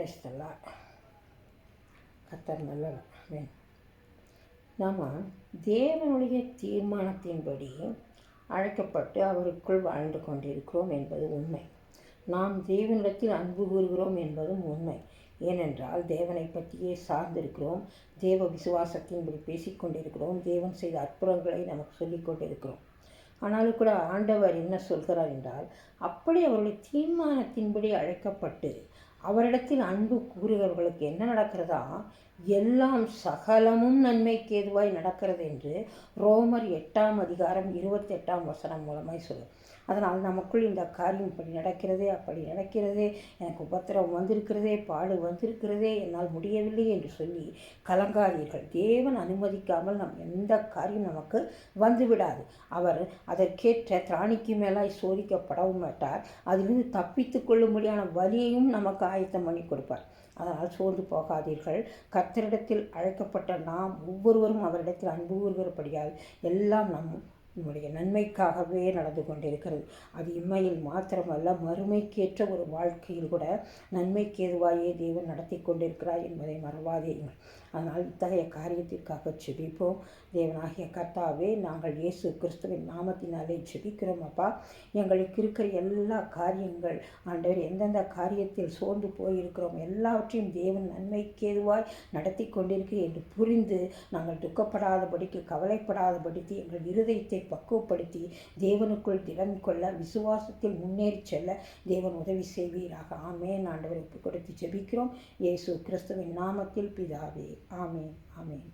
பேசலாம் கத்தர் நாம் தேவனுடைய தீர்மானத்தின்படி அழைக்கப்பட்டு அவருக்குள் வாழ்ந்து கொண்டிருக்கிறோம் என்பது உண்மை. நாம் தேவனிடத்தில் அன்பு கூறுகிறோம் என்பதும் உண்மை. ஏனென்றால் தேவனை பற்றியே சார்ந்திருக்கிறோம். தேவ விசுவாசத்தின்படி பேசிக்கொண்டிருக்கிறோம் தேவன் செய்த அற்புதங்களை நமக்கு சொல்லிக் கொண்டிருக்கிறோம். ஆனாலும் கூட ஆண்டவர் என்ன சொல்கிறார் என்றால் அப்படி அவருடைய தீர்மானத்தின்படி அழைக்கப்பட்டு அவரிடத்தில் அன்பு கூறுகிறவர்களுக்கு என்ன நடக்கிறதா? எல்லாம் சகலமும் நன்மைக்கு ஏதுவாய் நடக்கிறது என்று ரோமர் எட்டாம் அதிகாரம் இருபத்தெட்டாம் வசனம் மூலமாய் சொல்லும் அதனால் நமக்குள் இந்த காரியம் இப்படி நடக்கிறதே அப்படி நடக்கிறதே எனக்கு உபத்திரம் வந்திருக்கிறதே பாடு வந்திருக்கிறதே என்னால் முடியவில்லை என்று சொல்லி கலங்காதீர்கள். தேவன் அனுமதிக்காமல் நம் எந்த காரியம் நமக்கு வந்துவிடாது. அவர் அதற்கேற்ற திராணிக்கு மேலாய் சோதிக்கப்படவும் மாட்டார். அதிலிருந்து தப்பித்து கொள்ளும்படியான வழியையும் நமக்கு ஆயத்தம் பண்ணி கொடுப்பார். அதனால் சோர்ந்து போகாதீர்கள். கர்த்தரிடத்தில் அழைக்கப்பட்ட நாம் ஒவ்வொருவரும் அவரிடத்தில் அன்பு கூறுகிறபடியால் எல்லாம் நம் நம்முடைய நன்மைக்காகவே நடந்து கொண்டிருக்கிறது. அது இம்மையில் மாத்திரமல்ல மறுமைக்கேற்ற ஒரு வாழ்க்கையில் கூட நன்மைக்கு எதுவாயே தேவன் நடத்தி கொண்டிருக்கிறார் என்பதை மறவாதேங்கள் அதனால் இத்தகைய காரியத்திற்காக செபிப்போம் தேவனாகிய கர்த்தாவே நாங்கள் இயேசு கிறிஸ்துவின் நாமத்தினாலே செபிக்கிறோம் அப்பா. எங்களுக்கு இருக்கிற எல்லா காரியங்கள் ஆண்டவர் எந்தெந்த காரியத்தில் சோர்ந்து போயிருக்கிறோம் எல்லாவற்றையும் தேவன் நன்மைக்கேதுவாய் நடத்தி கொண்டிருக்கிறேன் என்று புரிந்து நாங்கள் துக்கப்படாதபடிக்கு கவலைப்படாதபடிக்கு எங்கள் இருதயத்தை பக்குவப்படுத்தி தேவனுக்குள் திடம் கொள்ள விசுவாசத்தில் முன்னேறி செல்ல தேவன் உதவி செய்வீராக. ஆமேன். ஆண்டவரை ஒப்புக் கொடுத்து ஜெபிக்கிறோம். இயேசு கிறிஸ்துவின் நாமத்தில் பிதாவே. ஆமேன். ஆமேன்.